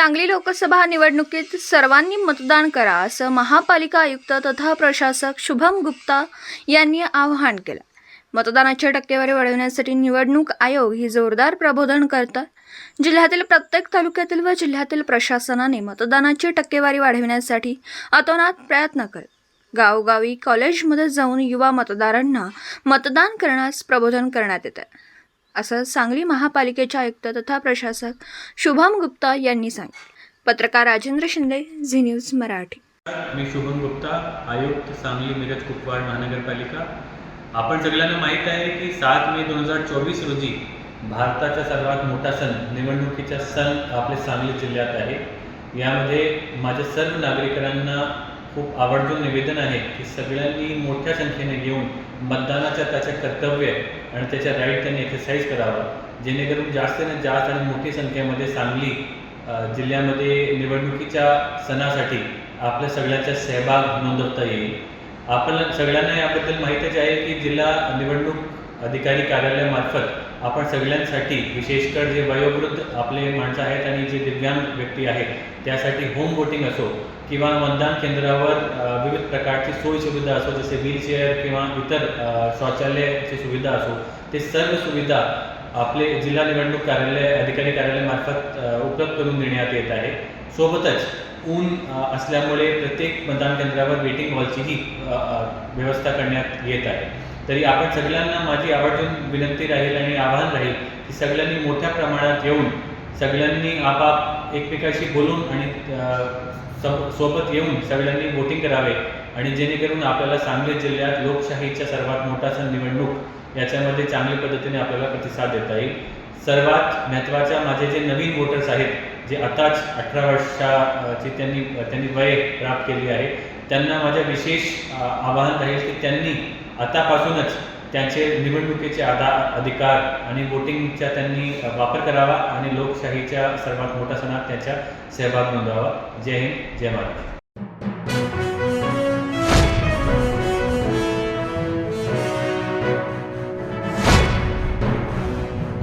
सांगली लोकसभा निवडणुकीत सर्वांनी मतदान करा असं महापालिका आयुक्त तथा प्रशासक शुभम गुप्ता यांनी आवाहन केलं. मतदानाची टक्केवारी वाढवण्यासाठी निवडणूक आयोग ही जोरदार प्रबोधन करतात जिल्ह्यातील प्रत्येक तालुक्यातील व जिल्ह्यातील प्रशासनाने मतदानाची टक्केवारी वाढविण्यासाठी अतोनात प्रयत्न करत गावोगावी कॉलेजमध्ये जाऊन युवा मतदारांना मतदान करण्यास प्रबोधन करण्यात येतं. असं सांगली महापालिकेचे आयुक्त तथा प्रशासक शुभम गुप्ता यांनी सांगितलं. पत्रकार राजेंद्र शिंदे झी न्यूज मराठी. मी शुभम गुप्ता आयुक्त सांगली मिरज कुपवाड महानगरपालिका. आपण सगळ्यांना माहीत आहे की सात मे दोन हजार चोवीस रोजी भारताचा सर्वात मोठा सण निवडणुकीचा सण आपल्या सांगली जिल्ह्यात आहे. यामध्ये माझ्या सर्व नागरिकांना खूप आवर्जून निवेदन आहे की सगळ्यांनी मोठ्या संख्येने येऊन मतदानाच्या त्याच्या कर्तव्य आणि त्याच्या राईट त्यांनी एक्सरसाइज करावा. जेणेकरून जास्तीत जास्त आणि मोठी संख्येमध्ये सांगली जिल्ह्यामध्ये निवडणुकीच्या सणासाठी आपल्या सगळ्याचा सहभाग नोंदवता येईल. आपण सगळ्यांना याबद्दल माहितीच आहे की जिल्हा निवडणूक अधिकारी कार्यालयामार्फत आपण सगळ्यांसाठी विशेषकर जे वयोवृद्ध आपले माणसं आहेत आणि जे दिव्यांग व्यक्ती आहेत त्यासाठी होम वोटिंग असो किंवा मतदान केंद्रावर विविध प्रकारची सोयीसुविधा असो जसे व्हीलचेअर किंवा इतर शौचालयाची सुविधा असो ते सर्व सुविधा आपले जिल्हा निवडणूक कार्यालय अधिकारी कार्यालयामार्फत उपलब्ध करून देण्यात येत आहे. सोबतच ऊन असल्यामुळे प्रत्येक मतदान केंद्रावर वेटिंग हॉलचीही व्यवस्था करण्यात येत आहे. तरी आपण सगळ्यांना माझी आवर्जून विनंती राहील आणि आवाहन राहील की सगळ्यांनी मोठ्या प्रमाणात येऊन सगळ्यांनी आपाप एकमेकाशी बोलून आणि सो- सोबत येऊन सगळ्यांनी वोटिंग करावे आणि जेणेकरून आपल्याला सांगली जिल्ह्यात लोकशाहीचा सर्वात मोठा सण निवडणूक याच्यामध्ये चांगल्या पद्धतीने आपल्याला प्रतिसाद देता येईल. सर्वात महत्त्वाच्या माझे जे नवीन वोटर्स आहेत जे आताच अठरा वर्षाची त्यांनी त्यांनी वय प्राप्त केली आहे त्यांना माझ्या विशेष आवाहन राहील की त्यांनी आतापासूनच त्यांचे निवडणुकीचे आधा अधिकार आणि वोटिंगचा त्यांनी वापर करावा आणि लोकशाहीच्या सर्वात मोठा सणात त्याचा सहभाग नोंदवावा. जय हिंद जय महाराष्ट्र.